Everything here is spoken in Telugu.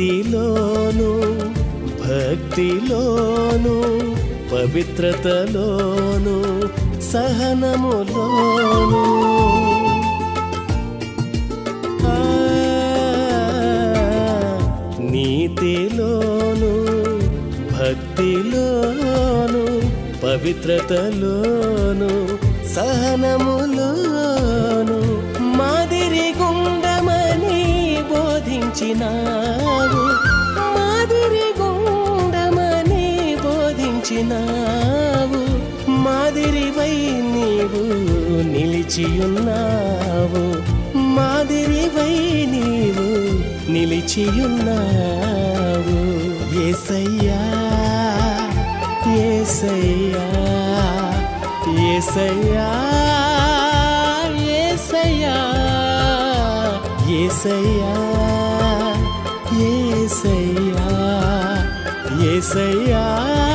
నీతిలోను భక్తిలోను పవిత్రతలోను సహనములోను. ఆ, నీతిలోను భక్తిలోను పవిత్రతలోను సహనములోను. మాదిరి గుండమని బోధించినావు మాదిరి గుండమని బోధించినావు. మాదిరివై నీవు నిలిచియున్నావు మాదిరివై నీవు నిలిచియున్నావు ఏసయ్యా ఏసయ్యా ఏసయ్యా ఏసయ్యా ఏసయ్యా. ఏసయ్యా ఏసయ్యా.